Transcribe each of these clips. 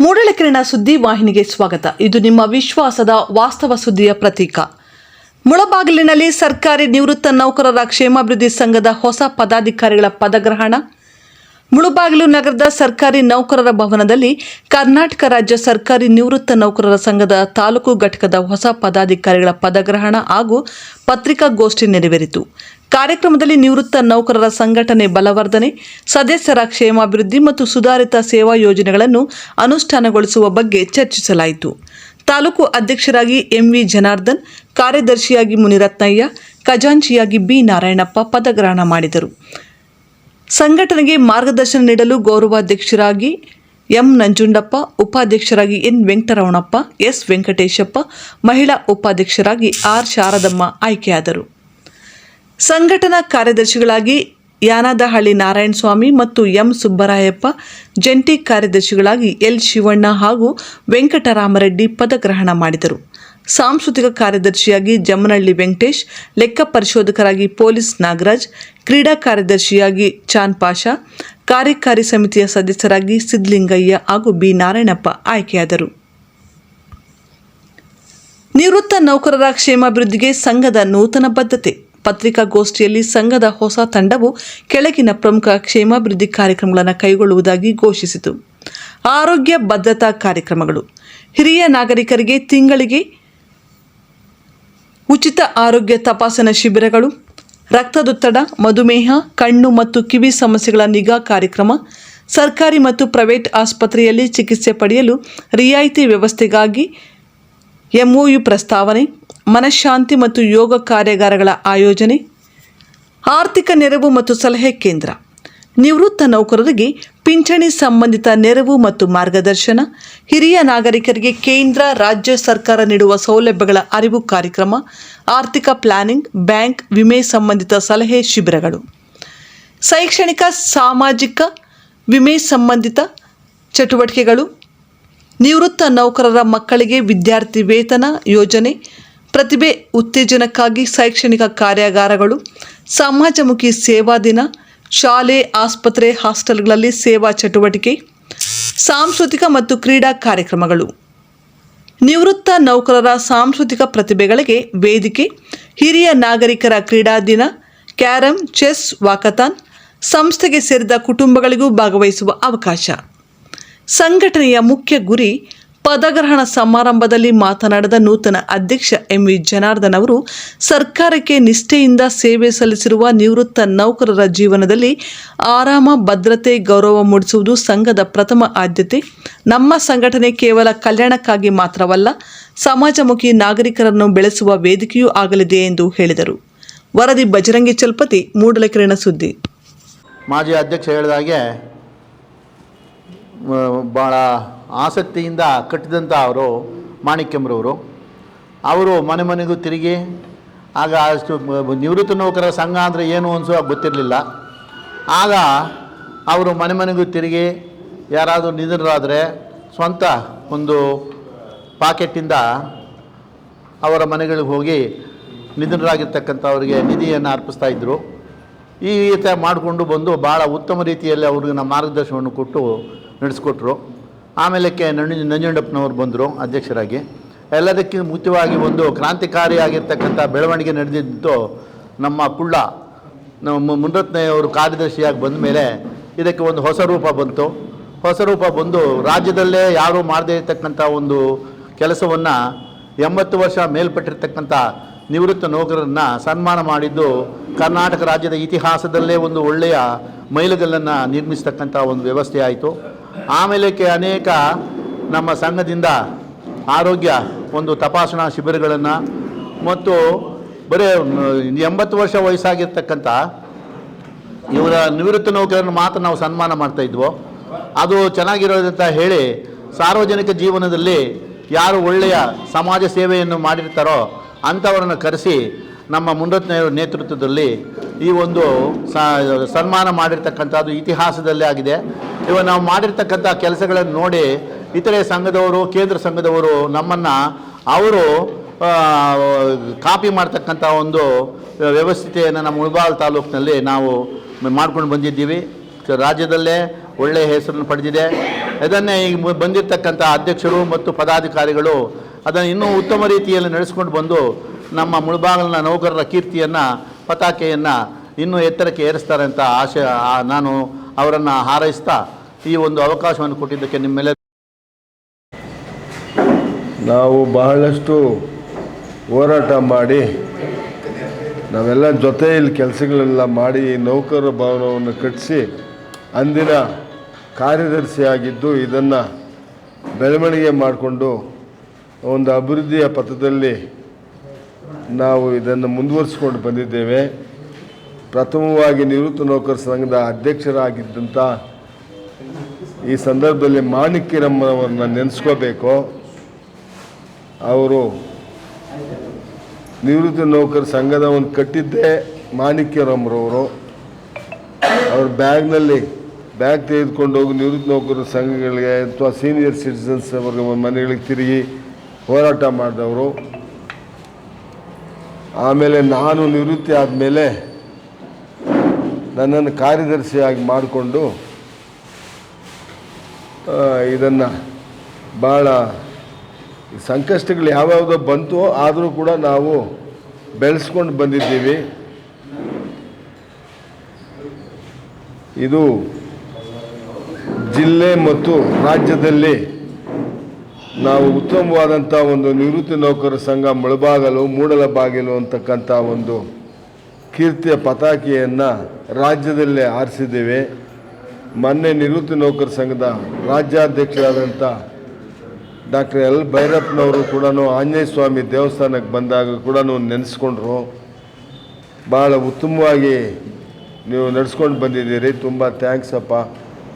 ಮೂಡಲಕಿರಣ ಸುದ್ದಿ ವಾಹಿನಿಗೆ ಸ್ವಾಗತ. ಇದು ನಿಮ್ಮ ವಿಶ್ವಾಸದ ವಾಸ್ತವ ಸುದ್ದಿಯ ಪ್ರತೀಕ. ಮುಳಬಾಗಿಲಿನಲ್ಲಿ ಸರ್ಕಾರಿ ನಿವೃತ್ತ ನೌಕರರ ಕ್ಷೇಮಾಭಿವೃದ್ಧಿ ಸಂಘದ ಹೊಸ ಪದಾಧಿಕಾರಿಗಳ ಪದಗ್ರಹಣ. ಮುಳುಬಾಗಿಲು ನಗರದ ಸರ್ಕಾರಿ ನೌಕರರ ಭವನದಲ್ಲಿ ಕರ್ನಾಟಕ ರಾಜ್ಯ ಸರ್ಕಾರಿ ನಿವೃತ್ತ ನೌಕರರ ಸಂಘದ ತಾಲೂಕು ಘಟಕದ ಹೊಸ ಪದಾಧಿಕಾರಿಗಳ ಪದಗ್ರಹಣ ಹಾಗೂ ಪತ್ರಿಕಾಗೋಷ್ಠಿ ನೆರವೇರಿತು. ಕಾರ್ಯಕ್ರಮದಲ್ಲಿ ನಿವೃತ್ತ ನೌಕರರ ಸಂಘಟನೆ ಬಲವರ್ಧನೆ, ಸದಸ್ಯರ ಕ್ಷೇಮಾಭಿವೃದ್ಧಿ ಮತ್ತು ಸುಧಾರಿತ ಸೇವಾ ಯೋಜನೆಗಳನ್ನು ಅನುಷ್ಠಾನಗೊಳಿಸುವ ಬಗ್ಗೆ ಚರ್ಚಿಸಲಾಯಿತು. ತಾಲೂಕು ಅಧ್ಯಕ್ಷರಾಗಿ ಎಂವಿ ಜನಾರ್ದನ್, ಕಾರ್ಯದರ್ಶಿಯಾಗಿ ಮುನಿರತ್ನಯ್ಯ, ಖಜಾಂಚಿಯಾಗಿ ಬಿ ನಾರಾಯಣಪ್ಪ ಪದಗ್ರಹಣ ಮಾಡಿದರು. ಸಂಘಟನೆಗೆ ಮಾರ್ಗದರ್ಶನ ನೀಡಲು ಗೌರವಾಧ್ಯಕ್ಷರಾಗಿ ಎಂ ನಂಜುಂಡಪ್ಪ, ಉಪಾಧ್ಯಕ್ಷರಾಗಿ ಎನ್ ವೆಂಕಟರಮಣಪ್ಪ, ಎಸ್ ವೆಂಕಟೇಶಪ್ಪ, ಮಹಿಳಾ ಉಪಾಧ್ಯಕ್ಷರಾಗಿ ಆರ್ ಶಾರದಮ್ಮ ಆಯ್ಕೆಯಾದರು. ಸಂಘಟನಾ ಕಾರ್ಯದರ್ಶಿಗಳಾಗಿ ಯಾನದಹಳ್ಳಿ ನಾರಾಯಣಸ್ವಾಮಿ ಮತ್ತು ಎಂ ಸುಬ್ಬರಾಯಪ್ಪ, ಜಂಟಿ ಕಾರ್ಯದರ್ಶಿಗಳಾಗಿ ಎಲ್ ಶಿವಣ್ಣ ಹಾಗೂ ವೆಂಕಟರಾಮರೆಡ್ಡಿ ಪದಗ್ರಹಣ ಮಾಡಿದರು. ಸಾಂಸ್ಕೃತಿಕ ಕಾರ್ಯದರ್ಶಿಯಾಗಿ ಜಮ್ಮನಹಳ್ಳಿ ವೆಂಕಟೇಶ್, ಲೆಕ್ಕ ಪರಿಶೋಧಕರಾಗಿ ಪೊಲೀಸ್ ನಾಗರಾಜ್, ಕ್ರೀಡಾ ಕಾರ್ಯದರ್ಶಿಯಾಗಿ ಚಾನ್ ಪಾಷಾ, ಕಾರ್ಯಕಾರಿ ಸಮಿತಿಯ ಸದಸ್ಯರಾಗಿ ಸಿದ್ದಲಿಂಗಯ್ಯ ಹಾಗೂ ಬಿ ನಾರಾಯಣಪ್ಪ ಆಯ್ಕೆಯಾದರು. ನಿವೃತ್ತ ನೌಕರರ ಕ್ಷೇಮಾಭಿವೃದ್ಧಿಗೆ ಸಂಘದ ನೂತನ ಬದ್ಧತೆ ಪತ್ರಿಕಾಗೋಷ್ಠಿಯಲ್ಲಿ ಸಂಘದ ಹೊಸ ತಂಡವು ಕೆಳಗಿನ ಪ್ರಮುಖ ಕ್ಷೇಮಾಭಿವೃದ್ಧಿ ಕಾರ್ಯಕ್ರಮಗಳನ್ನು ಕೈಗೊಳ್ಳುವುದಾಗಿ ಘೋಷಿಸಿತು. ಆರೋಗ್ಯ ಭದ್ರತಾ ಕಾರ್ಯಕ್ರಮಗಳು. ಹಿರಿಯ ನಾಗರಿಕರಿಗೆ ತಿಂಗಳಿಗೆ ಉಚಿತ ಆರೋಗ್ಯ ತಪಾಸಣಾ ಶಿಬಿರಗಳು, ರಕ್ತದೊತ್ತಡ, ಮಧುಮೇಹ, ಕಣ್ಣು ಮತ್ತು ಕಿವಿ ಸಮಸ್ಯೆಗಳ ನಿಗಾ ಕಾರ್ಯಕ್ರಮ, ಸರ್ಕಾರಿ ಮತ್ತು ಪ್ರೈವೇಟ್ ಆಸ್ಪತ್ರೆಯಲ್ಲಿ ಚಿಕಿತ್ಸೆ ಪಡೆಯಲು ರಿಯಾಯಿತಿ ವ್ಯವಸ್ಥೆಗಾಗಿ ಎಂಒಯು ಪ್ರಸ್ತಾವನೆ ಮನಃಶಾಂತಿ ಮತ್ತು ಯೋಗ ಕಾರ್ಯಾಗಾರಗಳ ಆಯೋಜನೆ, ಆರ್ಥಿಕ ನೆರವು ಮತ್ತು ಸಲಹೆ ಕೇಂದ್ರ, ನಿವೃತ್ತ ನೌಕರರಿಗೆ ಪಿಂಚಣಿ ಸಂಬಂಧಿತ ನೆರವು ಮತ್ತು ಮಾರ್ಗದರ್ಶನ, ಹಿರಿಯ ನಾಗರಿಕರಿಗೆ ಕೇಂದ್ರ, ರಾಜ್ಯ ಸರ್ಕಾರ ನೀಡುವ ಸೌಲಭ್ಯಗಳ ಅರಿವು ಕಾರ್ಯಕ್ರಮ, ಆರ್ಥಿಕ ಪ್ಲಾನಿಂಗ್, ಬ್ಯಾಂಕ್ ವಿಮೆ ಸಂಬಂಧಿತ ಸಲಹೆ ಶಿಬಿರಗಳು. ಶೈಕ್ಷಣಿಕ, ಸಾಮಾಜಿಕ ವಿಮೆ ಸಂಬಂಧಿತ ಚಟುವಟಿಕೆಗಳು, ನಿವೃತ್ತ ನೌಕರರ ಮಕ್ಕಳಿಗೆ ವಿದ್ಯಾರ್ಥಿ ವೇತನ ಯೋಜನೆ ಪ್ರತಿಭೆ ಉತ್ತೇಜನಕ್ಕಾಗಿ ಶೈಕ್ಷಣಿಕ ಕಾರ್ಯಾಗಾರಗಳು, ಸಮಾಜಮುಖಿ ಸೇವಾ ದಿನ, ಶಾಲೆ, ಆಸ್ಪತ್ರೆ, ಹಾಸ್ಟೆಲ್ಗಳಲ್ಲಿ ಸೇವಾ ಚಟುವಟಿಕೆ, ಸಾಂಸ್ಕೃತಿಕ ಮತ್ತು ಕ್ರೀಡಾ ಕಾರ್ಯಕ್ರಮಗಳು. ನಿವೃತ್ತ ನೌಕರರ ಸಾಂಸ್ಕೃತಿಕ ಪ್ರತಿಭೆಗಳಿಗೆ ವೇದಿಕೆ, ಹಿರಿಯ ನಾಗರಿಕರ ಕ್ರೀಡಾ ದಿನ, ಕ್ಯಾರಂ, ಚೆಸ್, ವಾಕಥಾನ್, ಸಂಸ್ಥೆಗೆ ಸೇರಿದ ಕುಟುಂಬಗಳಿಗೂ ಭಾಗವಹಿಸುವ ಅವಕಾಶ. ಸಂಘಟನೆಯ ಮುಖ್ಯ ಗುರಿ ಪದಗ್ರಹಣ ಸಮಾರಂಭದಲ್ಲಿ ಮಾತನಾಡಿದ ನೂತನ ಅಧ್ಯಕ್ಷ ಎಂ ವಿ ಜನಾರ್ದನ್ ಅವರು, ಸರ್ಕಾರಕ್ಕೆ ನಿಷ್ಠೆಯಿಂದ ಸೇವೆ ಸಲ್ಲಿಸಿರುವ ನಿವೃತ್ತ ನೌಕರರ ಜೀವನದಲ್ಲಿ ಆರಾಮ, ಭದ್ರತೆ, ಗೌರವ ಮೂಡಿಸುವುದು ಸಂಘದ ಪ್ರಥಮ ಆದ್ಯತೆ. ನಮ್ಮ ಸಂಘಟನೆ ಕೇವಲ ಕಲ್ಯಾಣಕ್ಕಾಗಿ ಮಾತ್ರವಲ್ಲ, ಸಮಾಜಮುಖಿ ನಾಗರಿಕರನ್ನು ಬೆಳೆಸುವ ವೇದಿಕೆಯೂ ಆಗಲಿದೆ ಎಂದು ಹೇಳಿದರು. ವರದಿ ಬಜರಂಗಿ ಚಲಪತಿ ಮೂಡಲಕಿರಣ ಸುದ್ದಿ. ಮಾಜಿ ಅಧ್ಯಕ್ಷ ಹೇಳಿದಾಗೆ ಭಾಳ ಆಸಕ್ತಿಯಿಂದ ಕಟ್ಟಿದಂಥ ಅವರು ಮಾಣಿಕ್ಯಂರವರು. ಅವರು ಮನೆ ಮನೆಗೂ ತಿರುಗಿ, ಆಗ ಅಷ್ಟು ನಿವೃತ್ತ ನೌಕರರ ಸಂಘ ಅಂದರೆ ಏನು ಅನಿಸೋ ಗೊತ್ತಿರಲಿಲ್ಲ. ಆಗ ಅವರು ಮನೆ ಮನೆಗೂ ತಿರುಗಿ, ಯಾರಾದರೂ ನಿಧನರಾದರೆ ಸ್ವಂತ ಒಂದು ಪಾಕೆಟ್ಟಿಂದ ಅವರ ಮನೆಗಳಿಗೆ ಹೋಗಿ ನಿಧನರಾಗಿರ್ತಕ್ಕಂಥವ್ರಿಗೆ ನಿಧಿಯನ್ನು ಅರ್ಪಿಸ್ತಾ ಇದ್ದರು ಈ ರೀತಿ ಮಾಡಿಕೊಂಡು ಬಂದು ಭಾಳ ಉತ್ತಮ ರೀತಿಯಲ್ಲಿ ಅವ್ರಿಗೆ ಮಾರ್ಗದರ್ಶನವನ್ನು ಕೊಟ್ಟು ನಡೆಸ್ಕೊಟ್ರು. ಆಮೇಲೆ ಕೆ ನಂಜು ನಂಜುಂಡಪ್ಪನವ್ರು ಬಂದರು ಅಧ್ಯಕ್ಷರಾಗಿ. ಎಲ್ಲದಕ್ಕಿಂತ ಮುಖ್ಯವಾಗಿ ಒಂದು ಕ್ರಾಂತಿಕಾರಿಯಾಗಿರ್ತಕ್ಕಂಥ ಬೆಳವಣಿಗೆ ನಡೆದಿದ್ದು ನಮ್ಮ ಕುಳ್ಳ, ನಮ್ಮ ಮುನ್ರತ್ನಯ್ಯವರು ಕಾರ್ಯದರ್ಶಿಯಾಗಿ ಬಂದ ಮೇಲೆ ಇದಕ್ಕೆ ಒಂದು ಹೊಸ ರೂಪ ಬಂತು. ಹೊಸ ರೂಪ ಬಂದು ರಾಜ್ಯದಲ್ಲೇ ಯಾರೂ ಮಾಡದೇ ಇರತಕ್ಕಂಥ ಒಂದು ಕೆಲಸವನ್ನು ಎಂಬತ್ತು ವರ್ಷ ಮೇಲ್ಪಟ್ಟಿರ್ತಕ್ಕಂಥ ನಿವೃತ್ತ ನೌಕರರನ್ನು ಸನ್ಮಾನ ಮಾಡಿದ್ದು ಕರ್ನಾಟಕ ರಾಜ್ಯದ ಇತಿಹಾಸದಲ್ಲೇ ಒಂದು ಒಳ್ಳೆಯ ಮೈಲುಗಲ್ಲನ್ನು ನಿರ್ಮಿಸ್ತಕ್ಕಂಥ ಒಂದು ವ್ಯವಸ್ಥೆ ಆಯಿತು. ಆಮೇಲಕ್ಕೆ ಅನೇಕ ನಮ್ಮ ಸಂಘದಿಂದ ಆರೋಗ್ಯ ಒಂದು ತಪಾಸಣಾ ಶಿಬಿರಗಳನ್ನು ಮತ್ತು ಬರೀ ಎಂಬತ್ತು ವರ್ಷ ವಯಸ್ಸಾಗಿರ್ತಕ್ಕಂಥ ಇವರ ನಿವೃತ್ತ ನೌಕರನ್ನು ಮಾತ್ರ ನಾವು ಸನ್ಮಾನ ಮಾಡ್ತಾಯಿದ್ವು ಅದು ಚೆನ್ನಾಗಿರೋದಂತ ಹೇಳಿ ಸಾರ್ವಜನಿಕ ಜೀವನದಲ್ಲಿ ಯಾರು ಒಳ್ಳೆಯ ಸಮಾಜ ಸೇವೆಯನ್ನು ಮಾಡಿರ್ತಾರೋ ಅಂಥವರನ್ನು ಕರೆಸಿ ನಮ್ಮ ಮುನ್ರತ್ನೆಯವರ ನೇತೃತ್ವದಲ್ಲಿ ಈ ಒಂದು ಸನ್ಮಾನ ಮಾಡಿರ್ತಕ್ಕಂಥದ್ದು ಇತಿಹಾಸದಲ್ಲೇ ಆಗಿದೆ. ಇವಾಗ ನಾವು ಮಾಡಿರ್ತಕ್ಕಂಥ ಕೆಲಸಗಳನ್ನು ನೋಡಿ ಇತರೆ ಸಂಘದವರು, ಕೇಂದ್ರ ಸಂಘದವರು ನಮ್ಮನ್ನು ಅವರು ಕಾಪಿ ಮಾಡ್ತಕ್ಕಂಥ ಒಂದು ವ್ಯವಸ್ಥೆಯನ್ನು ನಮ್ಮ ಮುಳಬಾಲ್ ತಾಲೂಕಿನಲ್ಲಿ ನಾವು ಮಾಡ್ಕೊಂಡು ಬಂದಿದ್ದೀವಿ. ರಾಜ್ಯದಲ್ಲೇ ಒಳ್ಳೆಯ ಹೆಸರನ್ನು ಪಡೆದಿದೆ. ಇದನ್ನೇ ಈಗ ಬಂದಿರತಕ್ಕಂಥ ಅಧ್ಯಕ್ಷರು ಮತ್ತು ಪದಾಧಿಕಾರಿಗಳು ಅದನ್ನು ಇನ್ನೂ ಉತ್ತಮ ರೀತಿಯಲ್ಲಿ ನಡೆಸ್ಕೊಂಡು ಬಂದು ನಮ್ಮ ಮುಳಬಾಗಿಲಿನ ನೌಕರರ ಕೀರ್ತಿಯನ್ನು, ಪತಾಕೆಯನ್ನು ಇನ್ನೂ ಎತ್ತರಕ್ಕೆ ಏರಿಸ್ತಾರೆ ಅಂತ ಆಶೆ ನಾನು ಅವರನ್ನು ಹಾರೈಸ್ತಾ ಈ ಒಂದು ಅವಕಾಶವನ್ನು ಕೊಟ್ಟಿದ್ದಕ್ಕೆ ನಿಮ್ಮೆಲ್ಲ ನಾವು ಬಹಳಷ್ಟು ಹೋರಾಟ ಮಾಡಿ, ನಾವೆಲ್ಲ ಜೊತೆಯಲ್ಲಿ ಕೆಲಸಗಳೆಲ್ಲ ಮಾಡಿ ನೌಕರ ಭವನವನ್ನು ಕಟ್ಟಿಸಿ ಅಂದಿನ ಕಾರ್ಯದರ್ಶಿಯಾಗಿದ್ದು ಇದನ್ನು ಬೆಳವಣಿಗೆ ಮಾಡಿಕೊಂಡು ಒಂದು ಅಭಿವೃದ್ಧಿಯ ಪಥದಲ್ಲಿ ನಾವು ಇದನ್ನು ಮುಂದುವರಿಸಿಕೊಂಡು ಬಂದಿದ್ದೇವೆ. ಪ್ರಥಮವಾಗಿ ನಿವೃತ್ತ ನೌಕರ ಸಂಘದ ಅಧ್ಯಕ್ಷರಾಗಿದ್ದಂಥ ಈ ಸಂದರ್ಭದಲ್ಲಿ ಮಾಣಿಕ್ಯರಮ್ಮನವರನ್ನ ನೆನೆಸ್ಕೋಬೇಕು. ಅವರು ನಿವೃತ್ತ ನೌಕರ ಸಂಘದ ಒಂದು ಕಟ್ಟಿದ್ದೇ ಮಾಣಿಕ್ಯರಮ್ಮರವರು. ಅವ್ರ ಬ್ಯಾಗ್ನಲ್ಲಿ ಬ್ಯಾಗ್ ತೆಗೆದುಕೊಂಡು ಹೋಗಿ ನಿವೃತ್ತ ನೌಕರರ ಸಂಘಗಳಿಗೆ ಅಥವಾ ಸೀನಿಯರ್ ಸಿಟಿಸನ್ಸ್ ಅವ್ರಿಗೆ ಮನೆಗಳಿಗೆ ತಿರುಗಿ ಹೋರಾಟ ಮಾಡಿದವರು. ಆಮೇಲೆ ನಾನು ನಿವೃತ್ತಿ ಆದಮೇಲೆ ನನ್ನನ್ನು ಕಾರ್ಯದರ್ಶಿಯಾಗಿ ಮಾಡಿಕೊಂಡು ಇದನ್ನು ಭಾಳ ಸಂಕಷ್ಟಗಳು ಯಾವ್ಯಾವುದೋ ಬಂತು ಆದರೂ ಕೂಡ ನಾವು ಬೆಳೆಸ್ಕೊಂಡು ಬಂದಿದ್ದೀವಿ. ಇದು ಜಿಲ್ಲೆ ಮತ್ತು ರಾಜ್ಯದಲ್ಲಿ ನಾವು ಉತ್ತಮವಾದಂಥ ಒಂದು ನಿವೃತ್ತಿ ನೌಕರ ಸಂಘ ಮುಳಬಾಗಲು ಮೂಡಲ ಬಾಗಿಲು ಅಂತಕ್ಕಂಥ ಒಂದು ಕೀರ್ತಿಯ ಪತಾಕಿಯನ್ನು ರಾಜ್ಯದಲ್ಲೇ ಆರಿಸಿದ್ದೇವೆ ಮೊನ್ನೆ ನಿವೃತ್ತಿ ನೌಕರ ಸಂಘದ ರಾಜ್ಯಾಧ್ಯಕ್ಷರಾದಂಥ ಡಾಕ್ಟರ್ ಎಲ್ ಭೈರಪ್ಪನವರು ಕೂಡ ಆಂಜನೇಯ ಸ್ವಾಮಿ ದೇವಸ್ಥಾನಕ್ಕೆ ಬಂದಾಗ ಕೂಡ ನೆನೆಸ್ಕೊಂಡ್ರು. ಭಾಳ ಉತ್ತಮವಾಗಿ ನೀವು ನಡೆಸ್ಕೊಂಡು ಬಂದಿದ್ದೀರಿ. ತುಂಬ ಥ್ಯಾಂಕ್ಸ್ ಅಪ್ಪ.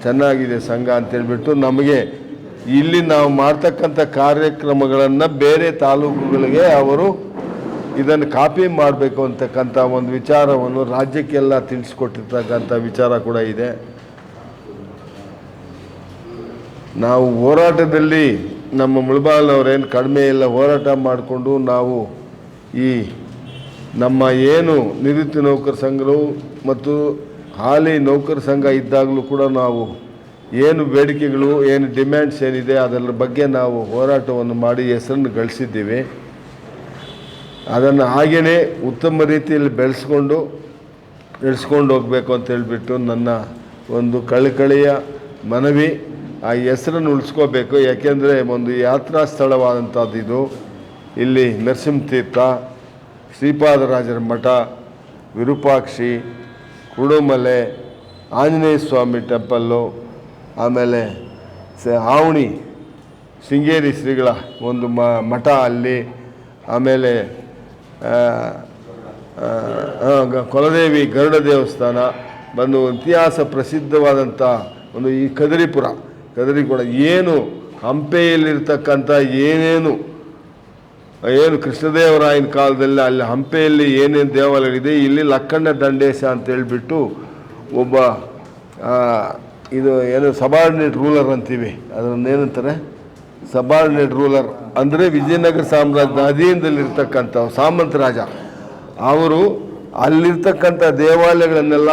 ಚೆನ್ನಾಗಿದೆ ಸಂಘ ಅಂತೇಳ್ಬಿಟ್ಟು ನಮಗೆ ಇಲ್ಲಿ ನಾವು ಮಾಡ್ತಕ್ಕಂಥ ಕಾರ್ಯಕ್ರಮಗಳನ್ನು ಬೇರೆ ತಾಲೂಕುಗಳಿಗೆ ಅವರು ಇದನ್ನು ಕಾಪಿ ಮಾಡಬೇಕು ಅಂತಕ್ಕಂಥ ಒಂದು ವಿಚಾರವನ್ನು ರಾಜ್ಯಕ್ಕೆಲ್ಲ ತಿಳಿಸ್ಕೊಟ್ಟಿರ್ತಕ್ಕಂಥ ವಿಚಾರ ಕೂಡ ಇದೆ. ನಾವು ಹೋರಾಟದಲ್ಲಿ ನಮ್ಮ ಮುಳಬಾಲ್ನವರೇನು ಕಡಿಮೆ ಇಲ್ಲ, ಹೋರಾಟ ಮಾಡಿಕೊಂಡು ನಾವು ಈ ನಮ್ಮ ಏನು ನಿವೃತ್ತಿ ನೌಕರ ಸಂಘರು ಮತ್ತು ಹಾಲಿ ನೌಕರ ಸಂಘ ಇದ್ದಾಗಲೂ ಕೂಡ ನಾವು ಏನು ಬೇಡಿಕೆಗಳು, ಏನು ಡಿಮ್ಯಾಂಡ್ಸ್ ಏನಿದೆ, ಅದರ ಬಗ್ಗೆ ನಾವು ಹೋರಾಟವನ್ನು ಮಾಡಿ ಹೆಸರನ್ನು ಗಳಿಸಿದ್ದೀವಿ. ಅದನ್ನು ಹಾಗೆಯೇ ಉತ್ತಮ ರೀತಿಯಲ್ಲಿ ಬೆಳೆಸ್ಕೊಂಡು ನಡೆಸ್ಕೊಂಡು ಹೋಗಬೇಕು ಅಂತ ಹೇಳಿಬಿಟ್ಟು ನನ್ನ ಒಂದು ಕಳಕಳಿಯ ಮನವಿ, ಆ ಹೆಸರನ್ನು ಉಳಿಸ್ಕೋಬೇಕು. ಯಾಕೆಂದರೆ ಒಂದು ಯಾತ್ರಾ ಸ್ಥಳವಾದಂಥದ್ದು ಇದು. ಇಲ್ಲಿ ನರಸಿಂಹತೀರ್ಥ ಶ್ರೀಪಾದರಾಜರ ಮಠ, ವಿರೂಪಾಕ್ಷಿ, ಕುಡುಮಲೆ, ಆಂಜನೇಯ ಸ್ವಾಮಿ ಟೆಂಪಲ್ಲು ಆಮೇಲೆ ಸ ಆವಣಿ, ಶೃಂಗೇರಿ ಶ್ರೀಗಳ ಒಂದು ಮ, ಮಠ ಅಲ್ಲಿ, ಆಮೇಲೆ ಕೊಲದೇವಿ ಗರುಡ ದೇವಸ್ಥಾನ, ಬಂದು ಇತಿಹಾಸ ಪ್ರಸಿದ್ಧವಾದಂಥ ಒಂದು ಈ ಕದರಿಪುರ. ಕದರಿಪುರ ಏನು ಹಂಪೆಯಲ್ಲಿರ್ತಕ್ಕಂಥ ಏನೇನು, ಏನು ಕೃಷ್ಣದೇವರಾಯನ ಕಾಲದಲ್ಲಿ ಅಲ್ಲಿ ಹಂಪೆಯಲ್ಲಿ ಏನೇನು ದೇವಾಲಯಗಳಿದೆ, ಇಲ್ಲಿ ಲಕ್ಕಣ್ಣ ದಂಡೇಶ ಅಂತ ಹೇಳಿಬಿಟ್ಟು ಒಬ್ಬ ಇದು ಏನು ಸಬಾರ್ಡಿನೇಟ್ ರೂಲರ್ ಅಂತೀವಿ. ಅದನ್ನೇನಂತಾರೆ ಸಬಾರ್ಡಿನೇಟ್ ರೂಲರ್ ಅಂದರೆ ವಿಜಯನಗರ ಸಾಮ್ರಾಜ್ಯದ ಅಧೀನದಲ್ಲಿರ್ತಕ್ಕಂಥ ಸಾಮಂತ ರಾಜ. ಅವರು ಅಲ್ಲಿರ್ತಕ್ಕಂಥ ದೇವಾಲಯಗಳನ್ನೆಲ್ಲ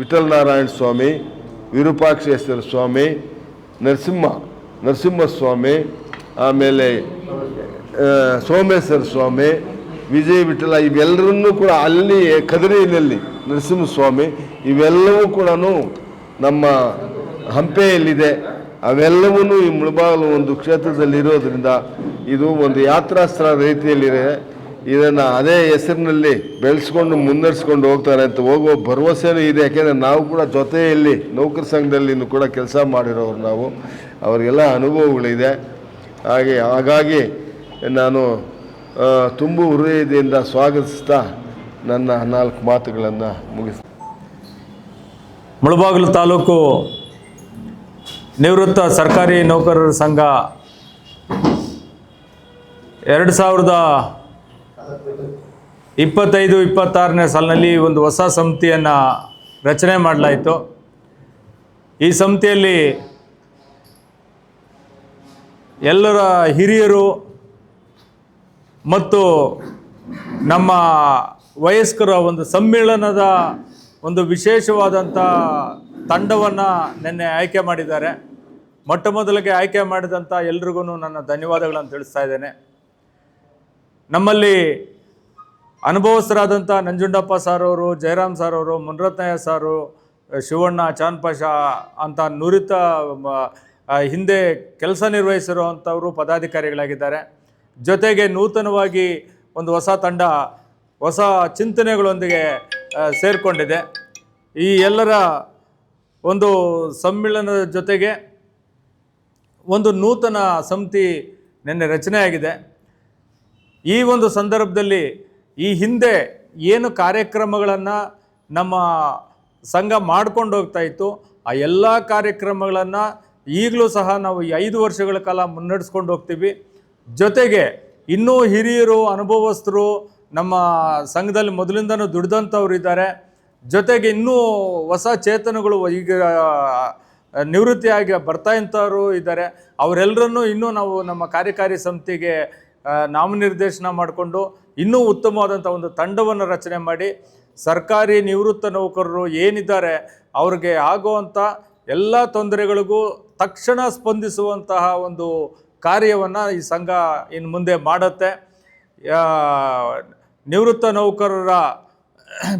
ವಿಠಲ್ ನಾರಾಯಣ ಸ್ವಾಮಿ ವಿರೂಪಾಕ್ಷೇಶ್ವರ ಸ್ವಾಮಿ, ನರಸಿಂಹ ನರಸಿಂಹಸ್ವಾಮಿ ಆಮೇಲೆ ಸೋಮೇಶ್ವರ ಸ್ವಾಮಿ, ವಿಜಯ ವಿಠಲ ಇವೆಲ್ಲರನ್ನೂ ಕೂಡ ಅಲ್ಲಿ ಕದರಿನಲ್ಲಿ ನರಸಿಂಹಸ್ವಾಮಿ ಇವೆಲ್ಲವೂ ಕೂಡ ನಮ್ಮ ಹಂಪೆಯಲ್ಲಿದೆ ಅವೆಲ್ಲವೂ ಈ ಮುಳಬಾಗಿಲು ಒಂದು ಕ್ಷೇತ್ರದಲ್ಲಿ ಇರೋದ್ರಿಂದ ಇದು ಒಂದು ಯಾತ್ರಾಸ್ತ್ರ ಸ್ಥಳ ರೀತಿಯಲ್ಲಿದೆ. ಇದನ್ನು ಅದೇ ಹೆಸರಿನಲ್ಲಿ ಬೆಳೆಸ್ಕೊಂಡು ಮುನ್ನಡೆಸ್ಕೊಂಡು ಹೋಗ್ತಾರೆ ಅಂತ ಹೋಗುವ ಭರವಸೆನೂ ಇದೆ. ಯಾಕೆಂದರೆ ನಾವು ಕೂಡ ಜೊತೆಯಲ್ಲಿ ನೌಕರ ಸಂಘದಲ್ಲಿ ಕೂಡ ಕೆಲಸ ಮಾಡಿರೋರು ನಾವು. ಅವರಿಗೆಲ್ಲ ಅನುಭವಗಳಿದೆ. ಹಾಗೆ ಹಾಗಾಗಿ ನಾನು ತುಂಬ ಹೃದಯದಿಂದ ಸ್ವಾಗತಿಸ್ತಾ ನನ್ನ ನಾಲ್ಕು ಮಾತುಗಳನ್ನು ಮುಗಿಸ್ತೀನಿ. ಮುಳಬಾಗಿಲು ತಾಲೂಕು ನಿವೃತ್ತ ಸರ್ಕಾರಿ ನೌಕರರ ಸಂಘ ಎರಡು ಸಾವಿರದ ಇಪ್ಪತ್ತೈದು, ಇಪ್ಪತ್ತಾರನೇ ಸಾಲಿನಲ್ಲಿ ಒಂದು ಹೊಸ ಸಮಿತಿಯನ್ನು ರಚನೆ ಮಾಡಲಾಯಿತು. ಈ ಸಮಿತಿಯಲ್ಲಿ ಎಲ್ಲರ ಹಿರಿಯರು ಮತ್ತು ನಮ್ಮ ವಯಸ್ಕರ ಒಂದು ಸಮ್ಮೇಳನದ ಒಂದು ವಿಶೇಷವಾದಂಥ ತಂಡವನ್ನು ನಿನ್ನೆ ಆಯ್ಕೆ ಮಾಡಿದ್ದಾರೆ. ಮೊಟ್ಟ ಮೊದಲಿಗೆ ಆಯ್ಕೆ ಮಾಡಿದಂಥ ಎಲ್ರಿಗೂ ನನ್ನ ಧನ್ಯವಾದಗಳನ್ನು ತಿಳಿಸ್ತಾ ಇದ್ದೇನೆ. ನಮ್ಮಲ್ಲಿ ಅನುಭವಸ್ಥರಾದಂಥ ನಂಜುಂಡಪ್ಪ ಸಾರ್ ಅವರು ಜಯರಾಮ್ ಸಾರ್ ಅವರು ಮುನ್ರತ್ನಯ್ಯ ಸಾರು, ಶಿವಣ್ಣ, ಚಾನ್ಪಾಷ ಅಂತ ನುರಿತ ಹಿಂದೆ ಕೆಲಸ ನಿರ್ವಹಿಸಿರುವಂಥವರು ಪದಾಧಿಕಾರಿಗಳಾಗಿದ್ದಾರೆ. ಜೊತೆಗೆ ನೂತನವಾಗಿ ಒಂದು ಹೊಸ ತಂಡ, ಹೊಸ ಚಿಂತನೆಗಳೊಂದಿಗೆ ಸೇರಿಕೊಂಡಿದೆ. ಈ ಎಲ್ಲರ ಒಂದು ಸಮ್ಮಿಳನದ ಜೊತೆಗೆ ಒಂದು ನೂತನ ಸಮಿತಿ ನಿನ್ನೆ ರಚನೆಯಾಗಿದೆ. ಈ ಒಂದು ಸಂದರ್ಭದಲ್ಲಿ ಈ ಹಿಂದೆ ಏನು ಕಾರ್ಯಕ್ರಮಗಳನ್ನು ನಮ್ಮ ಸಂಘ ಮಾಡ್ಕೊಂಡು ಹೋಗ್ತಾ ಇತ್ತು, ಆ ಎಲ್ಲ ಕಾರ್ಯಕ್ರಮಗಳನ್ನು ಈಗಲೂ ಸಹ ನಾವು ಈ ಐದು ವರ್ಷಗಳ ಕಾಲ ಮುನ್ನಡೆಸ್ಕೊಂಡು ಹೋಗ್ತೀವಿ. ಜೊತೆಗೆ ಇನ್ನೂ ಹಿರಿಯರು, ಅನುಭವಸ್ಥರು ನಮ್ಮ ಸಂಘದಲ್ಲಿ ಮೊದಲಿಂದನೂ ದುಡಿದಂಥವ್ರು ಇದ್ದಾರೆ. ಜೊತೆಗೆ ಇನ್ನೂ ಹೊಸ ಚೇತನಗಳು ಈಗ ನಿವೃತ್ತಿಯಾಗಿ ಬರ್ತಾ ಇಂಥವರು ಇದ್ದಾರೆ. ಅವರೆಲ್ಲರನ್ನೂ ಇನ್ನೂ ನಾವು ನಮ್ಮ ಕಾರ್ಯಕಾರಿ ಸಮಿತಿಗೆ ನಾಮನಿರ್ದೇಶನ ಮಾಡಿಕೊಂಡು ಇನ್ನೂ ಉತ್ತಮವಾದಂಥ ಒಂದು ತಂಡವನ್ನು ರಚನೆ ಮಾಡಿ ಸರ್ಕಾರಿ ನಿವೃತ್ತ ನೌಕರರು ಏನಿದ್ದಾರೆ, ಅವ್ರಿಗೆ ಆಗುವಂಥ ಎಲ್ಲ ತೊಂದರೆಗಳಿಗೂ ತಕ್ಷಣ ಸ್ಪಂದಿಸುವಂತಹ ಒಂದು ಕಾರ್ಯವನ್ನು ಈ ಸಂಘ ಇನ್ನು ಮುಂದೆ ಮಾಡುತ್ತೆ. ನಿವೃತ್ತ ನೌಕರರ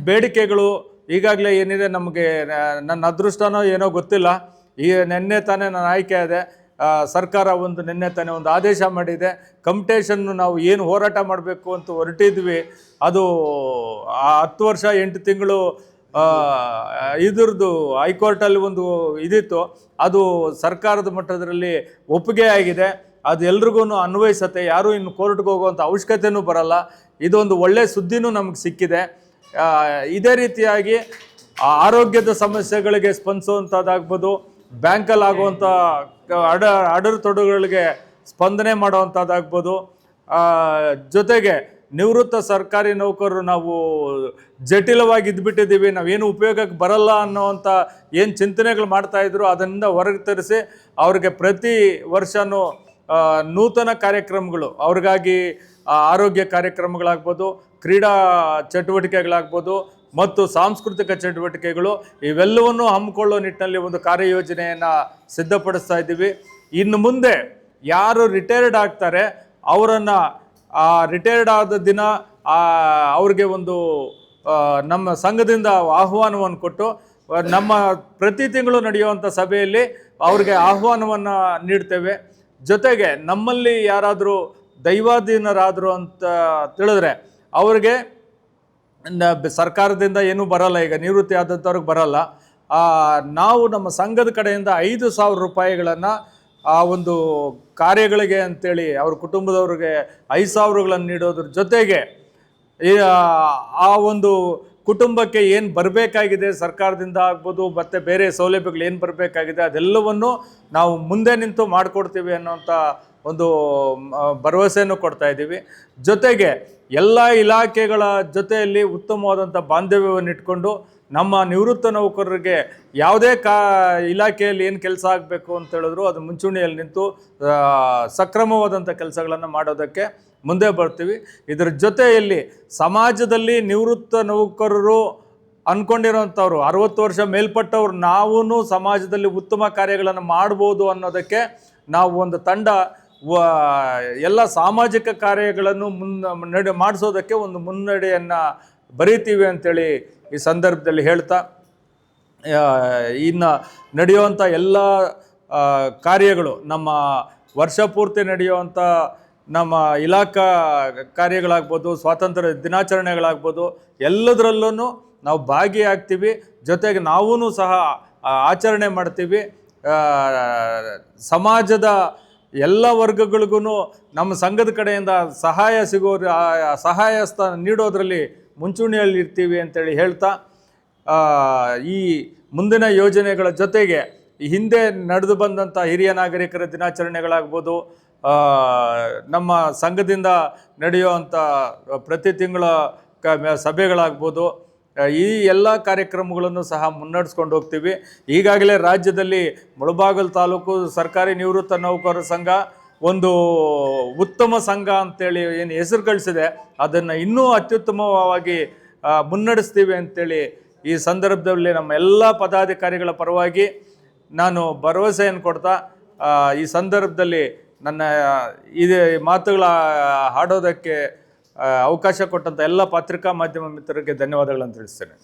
ಬೇಡಿಕೆಗಳು ಈಗಾಗಲೇ ಏನಿದೆ ನಮಗೆ ನನ್ನ ಅದೃಷ್ಟನೋ ಏನೋ ಗೊತ್ತಿಲ್ಲ. ಈ ನಿನ್ನೆ ತಾನೇ ನಾನು ಆಯ್ಕೆ ಆದೆ ಸರ್ಕಾರ ಒಂದು ನಿನ್ನೆ ತಾನೇ ಒಂದು ಆದೇಶ ಮಾಡಿದೆ. ಕಂಪ್ಟೇಷನ್ನು ನಾವು ಏನು ಹೋರಾಟ ಮಾಡಬೇಕು ಅಂತ ಹೊರಟಿದ್ವಿ. ಅದು ಆ ಹತ್ತು ವರ್ಷ, ಎಂಟು ತಿಂಗಳು ಇದ್ರದ್ದು ಹೈಕೋರ್ಟಲ್ಲಿ ಒಂದು ಇದಿತ್ತು. ಅದು ಸರ್ಕಾರದ ಮಟ್ಟದಲ್ಲಿ ಒಪ್ಪಿಗೆ ಆಗಿದೆ. ಅದು ಎಲ್ರಿಗೂ ಅನ್ವಯಿಸತ್ತೆ. ಯಾರೂ ಇನ್ನು ಕೋರ್ಟ್ಗೆ ಹೋಗುವಂಥ ಅವಶ್ಯಕತೆಯೂ ಬರಲ್ಲ. ಇದೊಂದು ಒಳ್ಳೆಯ ಸುದ್ದಿನೂ ನಮಗೆ ಸಿಕ್ಕಿದೆ. ಇದೇ ರೀತಿಯಾಗಿ ಆರೋಗ್ಯದ ಸಮಸ್ಯೆಗಳಿಗೆ ಸ್ಪಂದಿಸುವಂಥದ್ದಾಗ್ಬೋದು ಬ್ಯಾಂಕಲ್ಲಿ ಆಗುವಂಥ ಅಡ ಅಡರುತೊಡರುಗಳಿಗೆ ಸ್ಪಂದನೆ ಮಾಡುವಂಥದ್ದಾಗ್ಬೋದು ಆ, ಜೊತೆಗೆ ನಿವೃತ್ತ ಸರ್ಕಾರಿ ನೌಕರರು ನಾವು ಜಟಿಲವಾಗಿ ಇದ್ಬಿಟ್ಟಿದ್ದೀವಿ ನಾವೇನು ಉಪಯೋಗಕ್ಕೆ ಬರಲ್ಲ ಅನ್ನೋವಂಥ ಏನು ಚಿಂತನೆಗಳು ಮಾಡ್ತಾಯಿದ್ರು ಅದರಿಂದ ಹೊರಗೆ ತರಿಸಿ ಅವ್ರಿಗೆ ಪ್ರತಿ ವರ್ಷವೂ ನೂತನ ಕಾರ್ಯಕ್ರಮಗಳು. ಅವ್ರಿಗಾಗಿ ಆರೋಗ್ಯ ಕಾರ್ಯಕ್ರಮಗಳಾಗ್ಬೋದು, ಕ್ರೀಡಾ ಚಟುವಟಿಕೆಗಳಾಗ್ಬೋದು, ಮತ್ತು ಸಾಂಸ್ಕೃತಿಕ ಚಟುವಟಿಕೆಗಳು, ಇವೆಲ್ಲವನ್ನು ಹಮ್ಮಿಕೊಳ್ಳೋ ನಿಟ್ಟಿನಲ್ಲಿ ಒಂದು ಕಾರ್ಯಯೋಜನೆಯನ್ನು ಸಿದ್ಧಪಡಿಸ್ತಾ ಇದ್ದೀವಿ. ಇನ್ನು ಮುಂದೆ ಯಾರು ರಿಟೈರ್ಡ್ ಆಗ್ತಾರೆ, ಅವರನ್ನು, ಆ ರಿಟೈರ್ಡ್ ಆದ ದಿನ ಅವ್ರಿಗೆ ಒಂದು ನಮ್ಮ ಸಂಘದಿಂದ ಆಹ್ವಾನವನ್ನು ಕೊಟ್ಟು, ನಮ್ಮ ಪ್ರತಿ ತಿಂಗಳು ನಡೆಯುವಂಥ ಸಭೆಯಲ್ಲಿ ಅವ್ರಿಗೆ ಆಹ್ವಾನವನ್ನು ನೀಡ್ತೇವೆ. ಜೊತೆಗೆ ನಮ್ಮಲ್ಲಿ ಯಾರಾದರೂ ದೈವಾಧೀನರಾದರು ಅಂತ ತಿಳಿದ್ರೆ ಅವ್ರಿಗೆ ಸರ್ಕಾರದಿಂದ ಏನೂ ಬರಲ್ಲ, ಈಗ ನಿವೃತ್ತಿ ಆದಂಥವ್ರಿಗೆ ಬರಲ್ಲ. ನಾವು ನಮ್ಮ ಸಂಘದ ಕಡೆಯಿಂದ ಐದು ಸಾವಿರ ರೂಪಾಯಿಗಳನ್ನು ಆ ಒಂದು ಕಾರ್ಯಗಳಿಗೆ ಅಂತೇಳಿ ಅವ್ರ ಕುಟುಂಬದವ್ರಿಗೆ ಐದು ಸಾವಿರಗಳನ್ನು ನೀಡೋದ್ರ ಜೊತೆಗೆ ಆ ಒಂದು ಕುಟುಂಬಕ್ಕೆ ಏನು ಬರಬೇಕಾಗಿದೆ, ಸರ್ಕಾರದಿಂದ ಆಗ್ಬೋದು, ಮತ್ತು ಬೇರೆ ಸೌಲಭ್ಯಗಳು ಏನು ಬರಬೇಕಾಗಿದೆ, ಅದೆಲ್ಲವನ್ನು ನಾವು ಮುಂದೆ ನಿಂತು ಮಾಡಿಕೊಡ್ತೀವಿ ಅನ್ನೋಂಥ ಒಂದು ಭರವಸೆಯನ್ನು ಕೊಡ್ತಾ ಇದ್ದೀವಿ. ಜೊತೆಗೆ ಎಲ್ಲ ಇಲಾಖೆಗಳ ಜೊತೆಯಲ್ಲಿ ಉತ್ತಮವಾದಂಥ ಬಾಂಧವ್ಯವನ್ನು ಇಟ್ಕೊಂಡು ನಮ್ಮ ನಿವೃತ್ತ ನೌಕರರಿಗೆ ಯಾವುದೇ ಕಾ, ಇಲಾಖೆಯಲ್ಲಿ ಏನು ಕೆಲಸ ಆಗಬೇಕು ಅಂತ ಹೇಳಿದ್ರು, ಅದು ಮುಂಚೂಣಿಯಲ್ಲಿ ನಿಂತು ಸಕ್ರಮವಾದಂಥ ಕೆಲಸಗಳನ್ನು ಮಾಡೋದಕ್ಕೆ ಮುಂದೆ ಬರ್ತೀವಿ. ಇದರ ಜೊತೆಯಲ್ಲಿ ಸಮಾಜದಲ್ಲಿ ನಿವೃತ್ತ ನೌಕರರು ಅಂದ್ಕೊಂಡಿರೋಂಥವ್ರು ಅರವತ್ತು ವರ್ಷ ಮೇಲ್ಪಟ್ಟವ್ರು ನಾವೂ ಸಮಾಜದಲ್ಲಿ ಉತ್ತಮ ಕಾರ್ಯಗಳನ್ನು ಮಾಡ್ಬೋದು ಅನ್ನೋದಕ್ಕೆ ನಾವು ಒಂದು ತಂಡ ಎಲ್ಲ ಸಾಮಾಜಿಕ ಕಾರ್ಯಗಳನ್ನು ಮುನ್ನ ನಡೆ, ಮಾಡಿಸೋದಕ್ಕೆ ಒಂದು ಮುನ್ನಡೆಯನ್ನು ಬರೀತೀವಿ ಅಂತೇಳಿ ಈ ಸಂದರ್ಭದಲ್ಲಿ ಹೇಳ್ತಾ ಇನ್ನು ನಡೆಯುವಂಥ ಎಲ್ಲ ಕಾರ್ಯಗಳು ನಮ್ಮ ವರ್ಷ ಪೂರ್ತಿ ನಡೆಯುವಂಥ ನಮ್ಮ ಇಲಾಖಾ ಕಾರ್ಯಗಳಾಗ್ಬೋದು, ಸ್ವಾತಂತ್ರ್ಯ ದಿನಾಚರಣೆಗಳಾಗ್ಬೋದು ಎಲ್ಲದರಲ್ಲೂ ನಾವು ಭಾಗಿಯಾಗ್ತೀವಿ. ಜೊತೆಗೆ ನಾವೂ ಸಹ ಆಚರಣೆ ಮಾಡ್ತೀವಿ. ಸಮಾಜದ ಎಲ್ಲ ವರ್ಗಗಳಿಗೂ ನಮ್ಮ ಸಂಘದ ಕಡೆಯಿಂದ ಸಹಾಯ ಸಿಗೋ ಸಹಾಯ ಸ್ಥಾನ ನೀಡೋದರಲ್ಲಿ ಮುಂಚೂಣಿಯಲ್ಲಿ ಇರ್ತೀವಿ ಅಂತೇಳಿ ಹೇಳ್ತಾ ಈ ಮುಂದಿನ ಯೋಜನೆಗಳ ಜೊತೆಗೆ ಹಿಂದೆ ನಡೆದು ಬಂದಂಥ ಹಿರಿಯ ನಾಗರಿಕರ ದಿನಾಚರಣೆಗಳಾಗ್ಬೋದು ನಮ್ಮ ಸಂಘದಿಂದ ನಡೆಯುವಂಥ ಪ್ರತಿ ತಿಂಗಳ ಕ ಸಭೆಗಳಾಗ್ಬೋದು ಈ ಎಲ್ಲ ಕಾರ್ಯಕ್ರಮಗಳನ್ನು ಸಹ ಮುನ್ನಡೆಸ್ಕೊಂಡು ಹೋಗ್ತೀವಿ. ಈಗಾಗಲೇ ರಾಜ್ಯದಲ್ಲಿ ಮುಳಬಾಗಲ್ ತಾಲೂಕು ಸರ್ಕಾರಿ ನಿವೃತ್ತ ನೌಕರರ ಸಂಘ ಒಂದು ಉತ್ತಮ ಸಂಘ ಅಂತೇಳಿ ಏನು ಹೆಸರು ಗಳಿಸಿದೆ ಅದನ್ನು ಇನ್ನೂ ಅತ್ಯುತ್ತಮವಾಗಿ ಮುನ್ನಡೆಸ್ತೀವಿ ಅಂತೇಳಿ ಈ ಸಂದರ್ಭದಲ್ಲಿ ನಮ್ಮ ಎಲ್ಲ ಪದಾಧಿಕಾರಿಗಳ ಪರವಾಗಿ ನಾನು ಭರವಸೆಯನ್ನು ಕೊಡ್ತಾ ಈ ಸಂದರ್ಭದಲ್ಲಿ ನನ್ನ ಇದು ಮಾತುಗಳ ಹಾಡೋದಕ್ಕೆ ಅವಕಾಶ ಕೊಟ್ಟಂಥ ಎಲ್ಲ ಪತ್ರಿಕಾ ಮಾಧ್ಯಮ ಮಿತ್ರರಿಗೆ ಧನ್ಯವಾದಗಳನ್ನು ತಿಳಿಸ್ತೇನೆ.